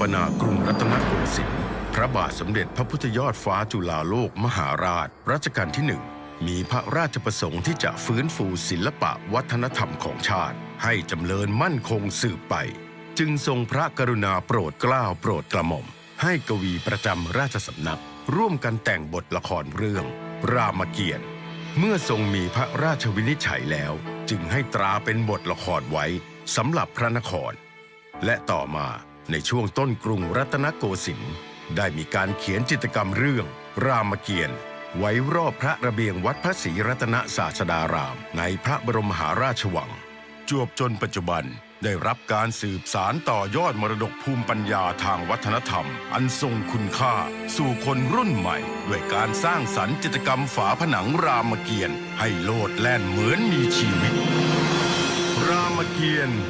ปนากรุงรัตนโกสินทร์พระบาทสมเด็จพระพุทธยอดฟ้าจุฬาโลกมหาราช รัชกาลที่หนึ่งมีพระราชประสงค์ที่จะฟื้นฟูศิลปะวัฒนธรรมของชาติ ให้จำเริญมั่นคงสืบไป จึงทรงพระกรุณาโปรดเกล้าโปรดกระหม่อม ให้กวีประจำราชสำนัก ร่วมกันแต่งบทละครเรื่อง รามเกียรติ์เมื่อทรงมีพระราชวินิจฉัยแล้ว จึงให้ตราเป็นบทละครไว้สำหรับพระนคร และต่อมา ในช่วงต้นกรุงรัตนโกสินทร์ได้มีการเขียนจิตรกรรมเรื่อง รามเกียรติ์ไว้รอบพระระเบียงวัดพระศรีรัตนศาสดาราม ในพระบรมหาราชวัง จวบจนปัจจุบันได้รับการสืบสารต่อยอดมรดกภูมิปัญญาทางวัฒนธรรม อันทรงคุณค่า สู่คนรุ่นใหม่ ด้วยการสร้างสรรค์จิตรกรรมฝาผนังรามเกียรติ์ให้โลดแล่นเหมือนมีชีวิต รามเกียรติ์